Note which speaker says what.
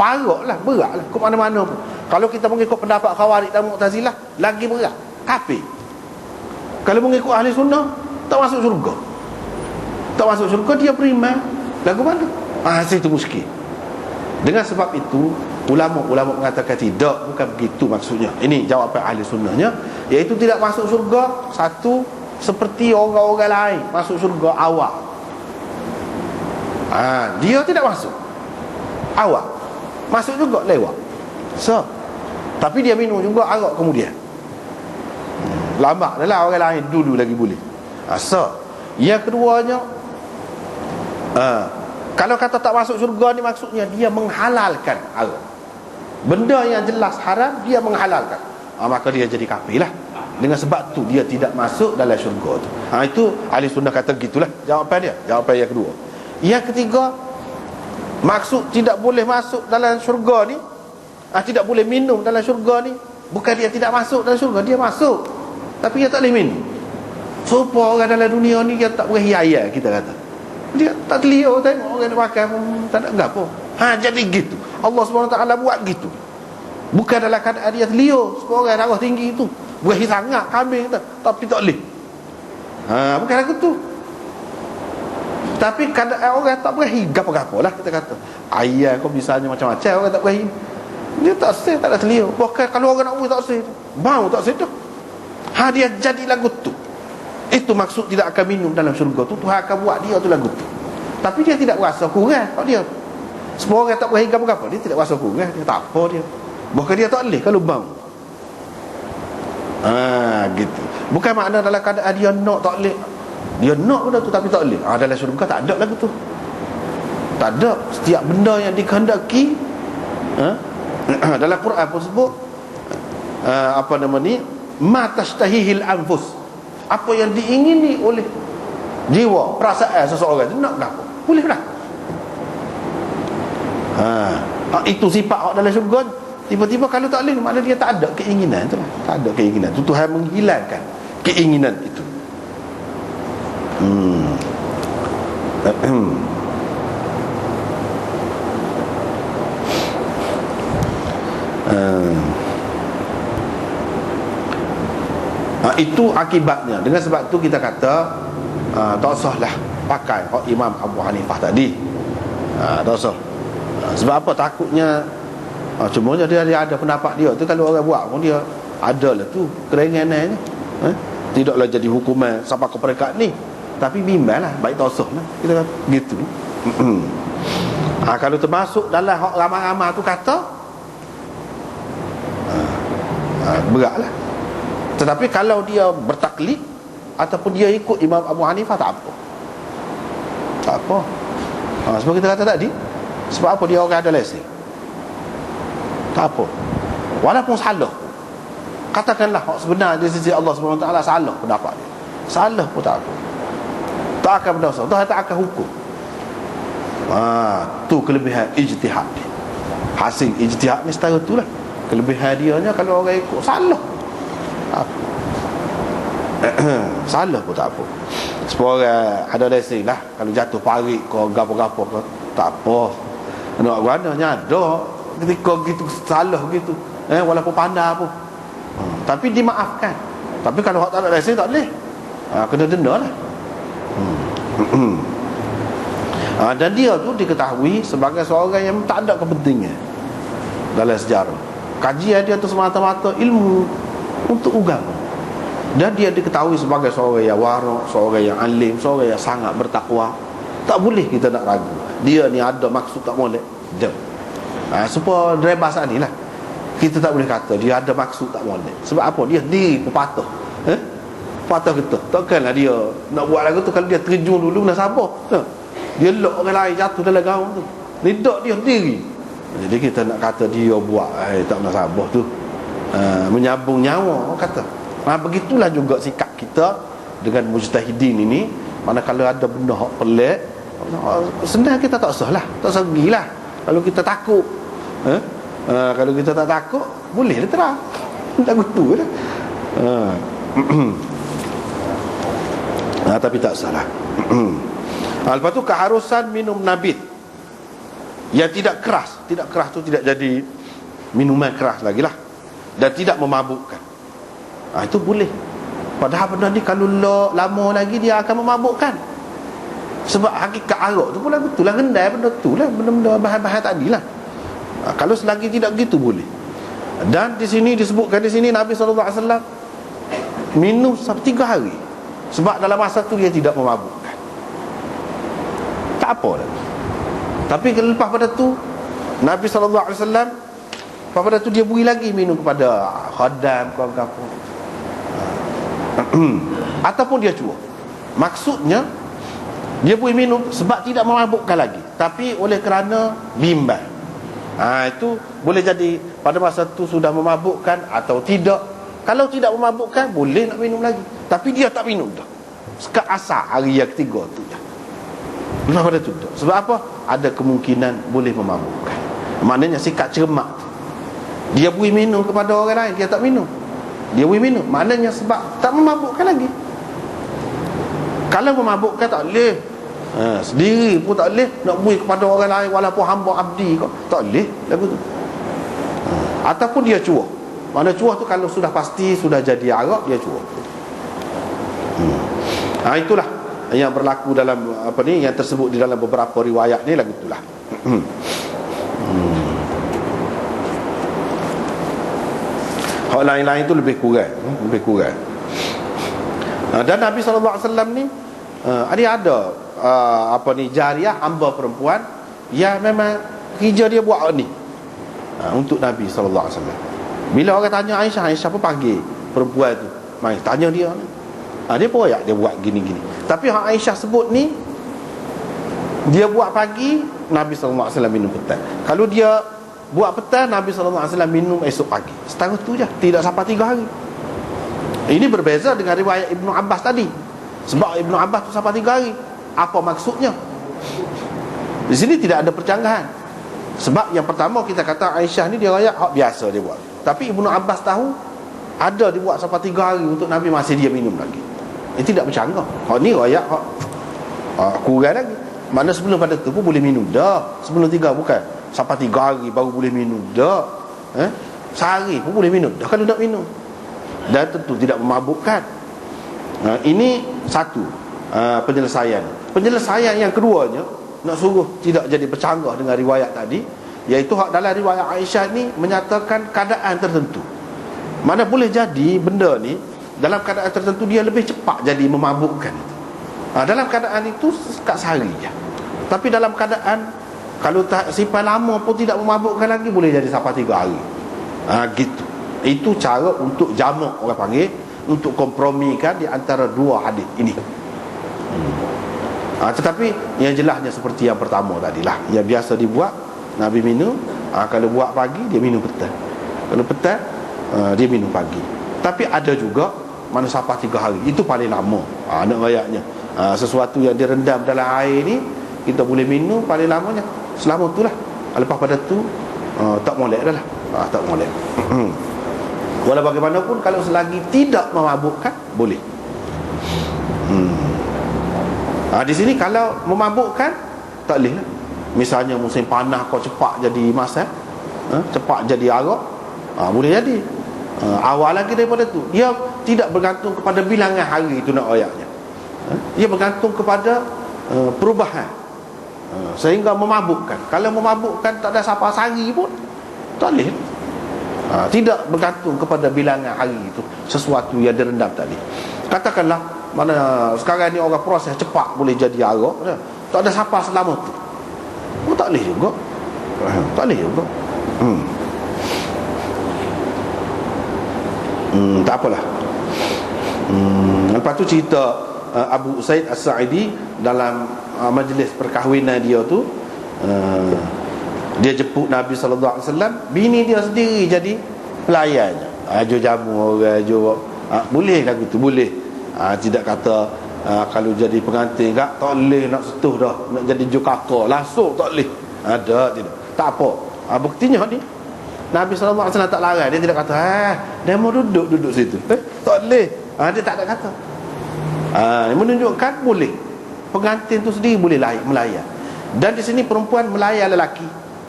Speaker 1: parok lah berat lah ke mana-mana pun. Kalau kita mengikut pendapat khawarij dan mu'tazilah lagi berat kafir kalau mengikut ahli sunnah tak masuk syurga. Tak masuk syurga dia beriman. Lagu mana? Ah itu muskil dengan sebab itu ulama-ulama mengatakan tidak bukan begitu maksudnya. Ini jawapan ahli sunnahnya. Iaitu tidak masuk syurga satu seperti orang-orang lain masuk syurga awal ha, dia tidak masuk. Awal masuk juga lewat. So tapi dia minum juga arak kemudian. Lama adalah orang lain dulu lagi boleh. Ha, so yang keduanya uh, kalau kata tak masuk syurga ni maksudnya dia menghalalkan arak benda yang jelas haram dia menghalalkan. Ha, maka dia jadi kafir lah. Dengan sebab tu dia tidak masuk dalam syurga tu. Ha, itu ahli sunnah kata gitulah jawapan dia jawapan yang kedua. Yang ketiga maksud tidak boleh masuk dalam syurga ni ha, tidak boleh minum dalam syurga ni bukan dia tidak masuk dalam syurga dia masuk. Tapi dia tak boleh minum. Supaya orang dalam dunia ni dia tak boleh hiaya kita kata. Dia tak telia tengok orang makan pun tak nak apa ha jadi gitu. Allah SWT buat gitu. Bukan dalam keadaan dia telia supaya orang darah tinggi itu berahi sangat kambing tu tapi tak boleh. Ha bukan lagu tu tapi keadaan orang tak berahi gapo-gapo lah kita kata ayah kau misalnya macam-macam orang tak berahi dia tak sih tak ada telia bahkan kalau orang nak buat tak sih mau tak sih tu Ha dia jadi lagu tu. Itu maksud tidak akan minum dalam syurga tu. Tuhan akan buat dia tu lagu tu. Tapi dia tidak rasa kurang kalau dia. Semua orang tak boleh berapa dia tidak rasa kurang, dia tak apa dia. Bukan dia tak boleh kalau bang. Ha gitu. Bukan makna dalam keadaan dia nak tak boleh. Dia nak benda tu tapi tak boleh. Ha dalam syurga tak ada lagu tu. Tak ada setiap benda yang dikehendaki ha? dalam Quran pun sebut uh, apa nama ni ma tashtahihil anfus apa yang diingini oleh jiwa perasaan seseorang itu nak berlaku boleh berlaku ha. ha. itu sifat hak dalam syurga tiba-tiba kalau tak boleh maknanya dia tak ada keinginan tu tak ada keinginan tu Tuhan menghilangkan keinginan itu hmm. hmm. ha, itu akibatnya dengan sebab tu kita kata uh, tak usahlah pakai oh, Imam Abu Hanifah tadi ha, tak usah ha, sebab apa takutnya ha, cuma dia, dia ada pendapat dia tu kalau orang buat pun dia ada lah tu keringanannya eh? tidaklah jadi hukuman sampai ke peringkat ni tapi bimbang lah baik usah lah. Kita kata gitu. Ha, kalau termasuk dalam ramai-ramai tu kata ha, berat lah. Tetapi kalau dia bertaklid Ataupun dia ikut Imam Abu Hanifah Tak apa. Tak apa. Ha, Sebab kita kata tadi Sebab apa dia orang ada lesen? Tak apa. Walaupun salah. Katakanlah sebenarnya di sisi Allah SWT Salah pendapat dia. Salah pun tak apa Tak akan berdosa Tuhan tak akan hukum. Ha, Tu kelebihan ijtihad dia. Hasil ijtihad ni setara tu lah. Kelebihan dia kalau orang ikut Salah. Salah pun tak apa. Orang ada lesen lah. Kalau jatuh parik ke gapo-gapo ke Tak apa. Nak guna ada Ketika gitu salah gitu. Eh, Walaupun pandai pun. Hmm. Tapi dimaafkan. Tapi kalau tak ada lesen tak boleh. Ha, Kena denda lah ha, Dan dia tu diketahui Sebagai seorang yang tak ada kepentingan Dalam sejarah. Kajian dia tu semata-mata ilmu Untuk agama dan dia diketahui sebagai seorang yang warak seorang yang alim seorang yang sangat bertakwa. Tak boleh kita nak ragu. Dia ni ada maksud tak boleh dia ha, supaya drebas ni lah. Kita tak boleh kata dia ada maksud tak boleh. Sebab apa? Dia diri pepatah? Patah kita takkanlah dia nak buat lagu tu kalau dia terjun dulu nak sabar. Ha? dia lok orang lain jatuh dalam gaung tu. Lidak dia diri jadi kita nak kata dia buat eh, tak nak sabar tu. Ha, menyambung nyawa kata. Ha, begitulah juga sikap kita dengan mujtahidin ini. Manakala ada benda hak pelik senang kita tak usah lah tak usah lah kalau kita takut ha? Ha, kalau kita tak takut boleh lah terang. Tak gutu lah. Ha. ha, tapi tak salah. Ha, lepas tu keharusan minum nabit. Yang tidak keras. Tidak keras tu tidak jadi minuman keras lagi lah. Dan tidak memabukkan. Ha, itu boleh. Padahal benda ni kalau lama lagi dia akan memabukkan. Sebab hakikat arak tu pula betul lah. Rendai benda tu lah. Benda-benda bahan-bahan tadi lah. Ha, kalau selagi tidak gitu boleh. Dan di sini disebutkan di sini Nabi SAW minum sampai tiga hari sebab dalam masa tu dia tidak memabukkan. Tak apa dah tapi lepas pada tu Nabi SAW Lepas pada tu dia beri lagi minum kepada Khadam kawan-kawan. Ataupun dia cuba. Maksudnya Dia beri minum sebab tidak memabukkan lagi. Tapi oleh kerana bimbang. Ha, Itu boleh jadi Pada masa tu sudah memabukkan Atau tidak. Kalau tidak memabukkan Boleh nak minum lagi Tapi dia tak minum dah Sekat asal hari yang ketiga tu ya. Lepas pada tu Sebab apa? Ada kemungkinan boleh memabukkan Maknanya sikap cermat. Dia beri minum kepada orang lain Dia tak minum. Dia beri minum. Maknanya sebab tak memabukkan lagi. Kalau memabukkan tak boleh. Ha, Sendiri pun tak boleh Nak beri kepada orang lain Walaupun hamba abdi kok Tak boleh lagu tu. Ha, Ataupun dia cuah. Mana cuah tu kalau sudah pasti Sudah jadi arak Dia cuah. Ha, Itulah yang berlaku dalam apa ni yang tersebut di dalam beberapa riwayat ni lagu itulah hmm. Hak lain-lain tu lebih kurang hmm, Lebih kurang. Ha, Dan Nabi SAW ni uh, Dia ada uh, Apa ni Jariah Hamba perempuan Yang memang Kerja dia buat ni. Untuk Nabi SAW Bila orang tanya Aisyah Aisyah pun panggil Perempuan tu? Mai tanya dia ha, Dia pun dia buat gini-gini. Tapi hak Aisyah sebut ni Dia buat pagi Nabi SAW minum petang Kalau dia Buat petang Nabi SAW minum esok pagi. Setengah tu je Tidak sampai tiga hari. Ini berbeza dengan riwayat Ibnu Abbas tadi. Sebab Ibnu Abbas tu sampai tiga hari. Apa maksudnya? Di sini tidak ada percanggahan. Sebab yang pertama kita kata Aisyah ni dia rakyat hak biasa dia buat. Tapi Ibnu Abbas tahu Ada dia buat sampai tiga hari Untuk Nabi masih dia minum lagi Ini tidak bercanggah. Hak ni rakyat hak, hak kurang lagi. Mana sebelum pada tu pun boleh minum Dah. Sebelum tiga bukan. Sampai tiga hari baru boleh minum Tak eh? Sehari pun boleh minum. Dah kalau nak minum. Dan tentu tidak memabukkan. Nah, Ini satu uh, Penyelesaian. Penyelesaian yang keduanya Nak suruh tidak jadi bercanggah dengan riwayat tadi Iaitu dalam riwayat Aisyah ni Menyatakan keadaan tertentu. Mana boleh jadi benda ni Dalam keadaan tertentu dia lebih cepat jadi memabukkan. Uh, Dalam keadaan itu Sekat sehari je. Tapi dalam keadaan kalau tak simpan lama pun tidak memabukkan lagi Boleh jadi sampai tiga hari. Ha, Gitu. Itu cara untuk jamak orang panggil Untuk kompromikan di antara dua hadis ini. Hmm. ha, Tetapi yang jelasnya seperti yang pertama tadi lah Yang biasa dibuat Nabi minum. Ha, Kalau buat pagi dia minum petang Kalau petang ha, dia minum pagi. Tapi ada juga Mana sampai tiga hari. Itu paling lama. Ha, Nak rayaknya ha, Sesuatu yang direndam dalam air ni Kita boleh minum paling lamanya. Selama tu lah. Lepas pada tu uh, tak molek dah lah. Uh, tak molek. Walau bagaimanapun kalau selagi tidak memabukkan boleh. Hmm. uh, di sini kalau memabukkan tak boleh lah. Misalnya musim panas kau cepat jadi masa uh, cepat jadi arak uh, boleh jadi. Uh, awal lagi daripada tu. Dia tidak bergantung kepada bilangan hari itu nak ayatnya uh, dia bergantung kepada uh, perubahan. Ha, sehingga memabukkan. Kalau memabukkan tak ada siapa sari pun tak boleh. Ha, tidak bergantung kepada bilangan hari itu. Sesuatu yang direndam tadi. Katakanlah mana sekarang ni orang proses cepat boleh jadi arak ya. tak ada siapa selama tu. Oh, tak boleh juga. Ha, tak boleh juga. Hmm. Hmm, tak apalah hmm, lepas tu cerita uh, Abu Usaid As-Sa'idi dalam uh, majlis perkahwinan dia tu uh, dia jemput Nabi wasallam bini dia sendiri jadi pelayannya ajo jamu orang ajo uh, boleh lagu tu boleh. Uh, tidak kata uh, kalau jadi pengantin tak tak boleh nak setuh dah nak jadi jukaka langsung tak boleh. Ada tidak. Tak apa. Uh, buktinya ni Nabi sallallahu alaihi wasallam tak larang. Dia tidak kata eh mau duduk duduk situ. Eh tak boleh uh, dia tak ada kata. Ha, menunjukkan boleh. Pengantin tu sendiri boleh melayan. Dan di sini perempuan melayan lelaki